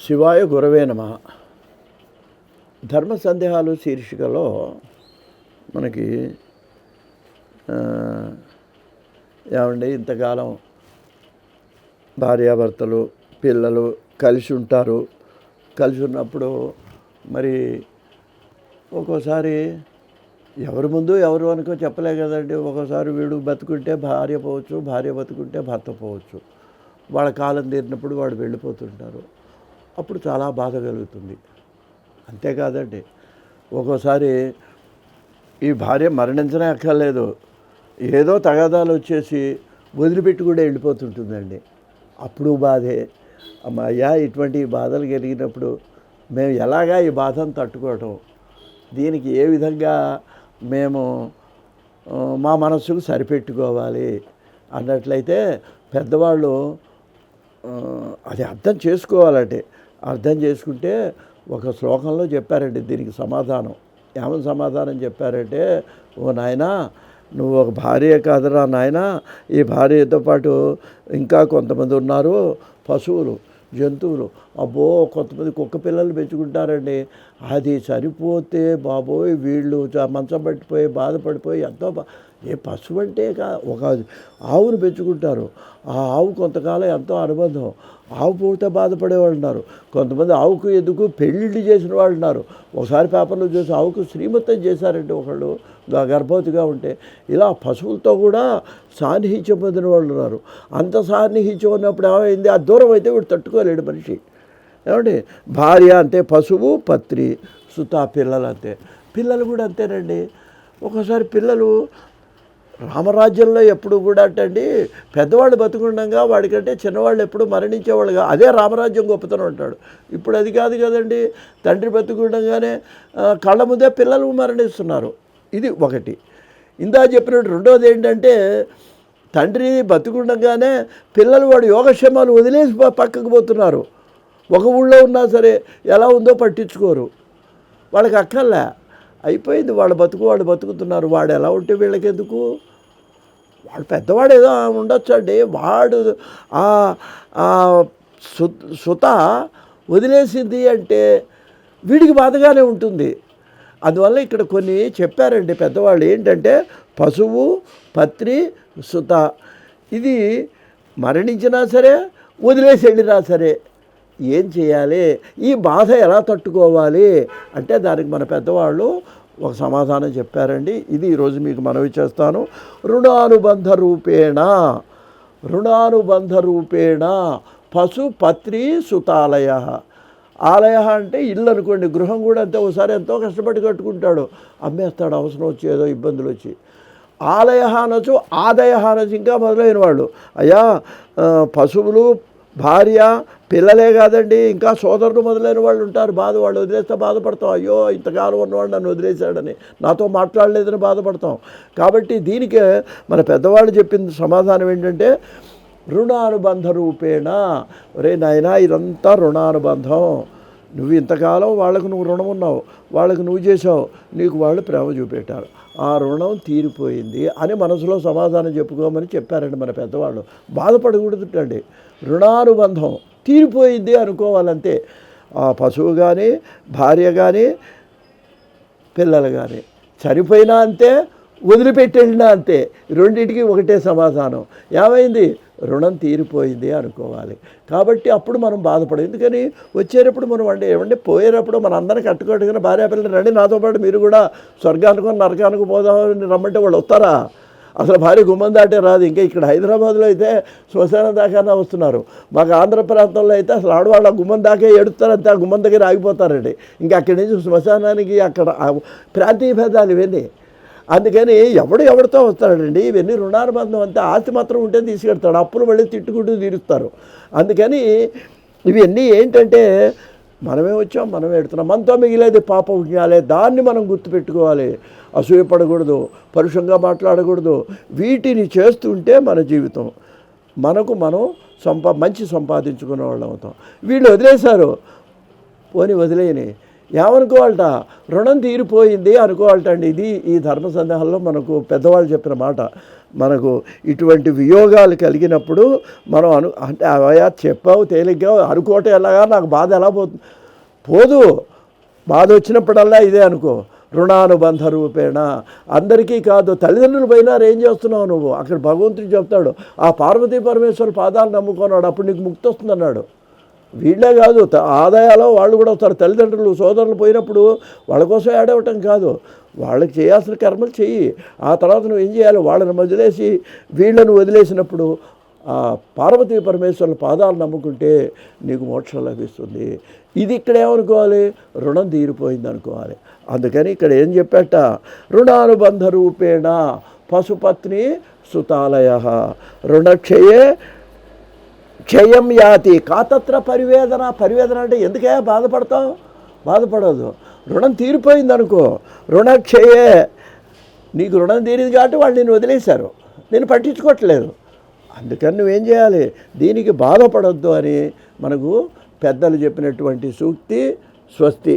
శివాయ గురవే నమ. ధర్మ సందేహాలు శీర్షికలో మనకి ఏమండి ఇంతకాలం భార్యాభర్తలు పిల్లలు కలిసి ఉంటారు. కలిసి ఉన్నప్పుడు మరి ఒక్కోసారి ఎవరి ముందు ఎవరు అనుకో చెప్పలే కదండి. ఒక్కోసారి వీడు బతుకుంటే భార్య పోవచ్చు భార్య బతుకుంటే భర్త పోవచ్చు. వాళ్ళ కాలం తీరినప్పుడు వాడు వెళ్ళిపోతుంటారు. అప్పుడు చాలా బాధ కలుగుతుంది. అంతేకాదండి ఒక్కోసారి ఈ భార్య మరణించనే అక్కర్లేదు ఏదో తగాదాలు వచ్చేసి వదిలిపెట్టి కూడా వెళ్ళిపోతుంటుందండి. అప్పుడు బాధే. అమ్మయ్యా ఇటువంటి బాధలు కలిగినప్పుడు మేము ఎలాగా ఈ బాధను తట్టుకోవటం? దీనికి ఏ విధంగా మేము మా మనస్సుకు సరిపెట్టుకోవాలి? అన్నట్లయితే పెద్దవాళ్ళు అది అర్థం చేసుకోవాలంటే అర్థం చేసుకుంటే ఒక శ్లోకంలో చెప్పారండి దీనికి సమాధానం. ఏమని సమాధానం చెప్పారంటే ఓ నాయనా నువ్వు ఒక భార్య కాదురా నాయన ఈ భార్యతో పాటు ఇంకా కొంతమంది ఉన్నారు పశువులు జంతువులు అబ్బో కొంతమంది కుక్క పిల్లలు పెంచుకుంటారండి అది సరిపోతే బాబోయ్ వీళ్ళు మంచం పట్టిపోయి బాధపడిపోయి ఎంతో బా ఏ పశువు అంటే కా ఒక ఆవును పెంచుకుంటారు. ఆ ఆవు కొంతకాలం ఎంతో అనుబంధం. ఆవు పోతే బాధపడేవాళ్ళు ఉన్నారు. కొంతమంది ఆవుకు ఎందుకు పెళ్ళిళ్ళు చేసిన వాళ్ళు ఉన్నారు. ఒకసారి పేపర్లో చూసి ఆవుకు శ్రీమంతం చేశారంటే ఒకళ్ళు గర్భవతిగా ఉంటే. ఇలా పశువులతో కూడా సాన్నిహిత్యం పొందిన వాళ్ళు ఉన్నారు. అంత సాన్నిహిత్యం ఉన్నప్పుడు ఏమైంది? ఆ దూరం అయితే వీడు తట్టుకోలేడు మనిషి. ఏమండి? భార్య అంటే పశువు పత్రి సుత పిల్లలు అంతే. పిల్లలు కూడా అంతేనండి. ఒకసారి పిల్లలు రామరాజ్యంలో ఎప్పుడు కూడా అంటండి పెద్దవాళ్ళు బతుకుండగా వాడికంటే చిన్నవాళ్ళు ఎప్పుడు మరణించేవాళ్ళుగా అదే రామరాజ్యం గొప్పతనం అంటాడు. ఇప్పుడు అది కాదు కదండి. తండ్రి బతుకుండగానే కళ్ళ ముందే పిల్లలు మరణిస్తున్నారు. ఇది ఒకటి. ఇందా చెప్పినట్టు రెండోది ఏంటంటే తండ్రి బతుకుండగానే పిల్లలు వాడు యోగక్షేమాలు వదిలేసి పక్కకు పోతున్నారు. ఒక ఊళ్ళో ఉన్నా సరే ఎలా ఉందో పట్టించుకోరు. వాళ్ళకి అక్కర్లే. అయిపోయింది. వాళ్ళ బతుకు వాళ్ళు బతుకుతున్నారు. వాడు ఎలా ఉంటే వీళ్ళకి ఎందుకు వాడు పెద్దవాడు ఏదో ఉండొచ్చండి. వాడు సుత వదిలేసింది అంటే వీడికి బాధగానే ఉంటుంది. అందువల్ల ఇక్కడ కొన్ని చెప్పారండి పెద్దవాళ్ళు. ఏంటంటే పశువు పత్రి సుత. ఇది మరణించినా సరే వదిలేసి వెళ్ళినా సరే ఏం చేయాలి? ఈ బాధ ఎలా తట్టుకోవాలి? అంటే దానికి మన పెద్దవాళ్ళు ఒక సమాధానం చెప్పారండి. ఇది ఈరోజు మీకు మనవి చేస్తాను. రుణానుబంధ రూపేణ రుణానుబంధ రూపేణ పశు పత్రి సుతాలయ. ఆలయ అంటే ఇల్లు అనుకోండి గృహం కూడా అంతే. ఒకసారి ఎంతో కష్టపడి కట్టుకుంటాడు. అమ్మేస్తాడు అవసరం వచ్చి ఏదో ఇబ్బందులు వచ్చి. ఆలయ అనొచ్చు ఆదయ అనొచ్చు ఇంకా మొదలైన వాళ్ళు. అయ్యా పశువులు భార్య పిల్లలే కాదండి ఇంకా సోదరుడు మొదలైన వాళ్ళు ఉంటారు. బాధ వాళ్ళు వదిలేస్తే బాధపడతాం. అయ్యో ఇంతకాలం ఉన్నవాడు నన్ను వదిలేశాడని. నాతో మాట్లాడలేదని బాధపడతాం. కాబట్టి దీనికే మన పెద్దవాళ్ళు చెప్పిన సమాధానం ఏంటంటే రుణానుబంధ రూపేణ. ఒరే నాయనా ఇదంతా రుణానుబంధం. నువ్వు ఇంతకాలం వాళ్ళకు నువ్వు రుణం ఉన్నావు. వాళ్ళకు నువ్వు చేసావు నీకు వాళ్ళు ప్రేమ చూపెట్టారు ఆ రుణం తీరిపోయింది అని మనసులో సమాధానం చెప్పుకోమని చెప్పారండి మన పెద్దవాళ్ళు. బాధపడకూడదుటండి రుణానుబంధం తీరిపోయింది అనుకోవాలంతే ఆ పశువు కానీ భార్య కానీ పిల్లలు కానీ చనిపోయినా అంతే వదిలిపెట్టెళ్ళినా అంతే రెండింటికి ఒకటే సమాధానం. ఏమైంది? రుణం తీరిపోయింది అనుకోవాలి. కాబట్టి అప్పుడు మనం బాధపడం ఎందుకని? వచ్చేటప్పుడు మనం అంటే ఏమంటే పోయేటప్పుడు మన అందరిని కట్టుకోవడం భార్య పిల్లలు రండి నాతో పాటు మీరు కూడా స్వర్గానికి నరకానికి పోదామని రమ్మంటే వాళ్ళు వస్తారా? అసలు భార్య గుమ్మం దాటే రాదు. ఇంకా ఇక్కడ హైదరాబాద్లో అయితే శ్మశానం దాకానే వస్తున్నారు. మాకు ఆంధ్ర ప్రాంతంలో అయితే అసలు ఆడవాళ్ళ గుమ్మం దాకే ఎడుతారంటే ఆ గుమ్మం దగ్గర ఆగిపోతారండి. ఇంకా అక్కడి నుంచి శ్మశానానికి అక్కడ ప్రాంతీయ భేదాలు ఇవన్నీ. అందుకని ఎవడు ఎవడితో వస్తాడండి? ఇవన్నీ రుణానుబంధం అంతే. ఆస్తి మాత్రం ఉంటే తీసుకెడతాడు అప్పులు మళ్ళీ తిట్టుకుంటూ తీరుస్తారు. అందుకని ఇవన్నీ ఏంటంటే మనమే వచ్చాం మనమే ఎడుతున్నాం. మనతో మిగిలేది పాప పుణ్యాలే దాన్ని మనం గుర్తుపెట్టుకోవాలి. అసూయపడకూడదు పరుషంగా మాట్లాడకూడదు. వీటిని చేస్తుంటే మన జీవితం. మనకు మనం సంపా మంచి సంపాదించుకునే వాళ్ళం అవుతాం. వీళ్ళు వదిలేశారు. పోని వదిలేయని. ఏమనుకోవాలట? రుణం తీరిపోయింది అనుకోవాలట అండి ఇది ఈ ధర్మ సందేహాల్లో మనకు పెద్దవాళ్ళు చెప్పిన మాట. మనకు ఇటువంటి వియోగాలు కలిగినప్పుడు మనం అను అంటే అవయా చెప్పావు తేలిగ్గా అనుకోవటం ఎలాగా? నాకు బాధ ఎలా పోతుంది పోదు. బాధ వచ్చినప్పుడల్లా ఇదే అనుకో. రుణానుబంధ రూపేణ. అందరికీ కాదు తల్లిదండ్రులు పోయినారు ఏం చేస్తున్నావు నువ్వు? అక్కడ భగవంతుడు చెప్తాడు ఆ పార్వతీ పరమేశ్వర పాదాలు నమ్ముకున్నాడు అప్పుడు నీకు ముక్తి వస్తుందన్నాడు. వీళ్ళే కాదు త- వాళ్ళు కూడా వస్తారు. తల్లిదండ్రులు సోదరులు పోయినప్పుడు వాళ్ళ కోసం ఏడవటం కాదు. వాళ్ళకి చేయాల్సిన కర్మలు చెయ్యి. ఆ తర్వాత నువ్వు ఏం చేయాలి? వాళ్ళని వదిలేసి వీళ్ళను వదిలేసినప్పుడు ఆ పార్వతీ పరమేశ్వరుల పాదాలు నమ్ముకుంటే నీకు మోక్షం లభిస్తుంది. ఇది ఇక్కడ ఏమనుకోవాలి? రుణం తీరిపోయింది అనుకోవాలి అందుకని ఇక్కడ ఏం చెప్పాట? రుణానుబంధ రూపేణ పశుపత్ని సుతాలయ. రుణక్షయే క్షయం యాతి. కాతత్ర పరివేదన. పరివేదన అంటే ఎందుకే బాధపడతావు? బాధపడదు. రుణం తీరిపోయింది అనుకో రుణక్షయే. నీకు రుణం తీరింది కాబట్టి వాళ్ళు నేను వదిలేశారు. నేను పట్టించుకోవట్లేదు. అందుకని నువ్వేం చేయాలి? దీనికి బాధపడొద్దు అని మనకు పెద్దలు చెప్పినటువంటి సూక్తి స్వస్తి.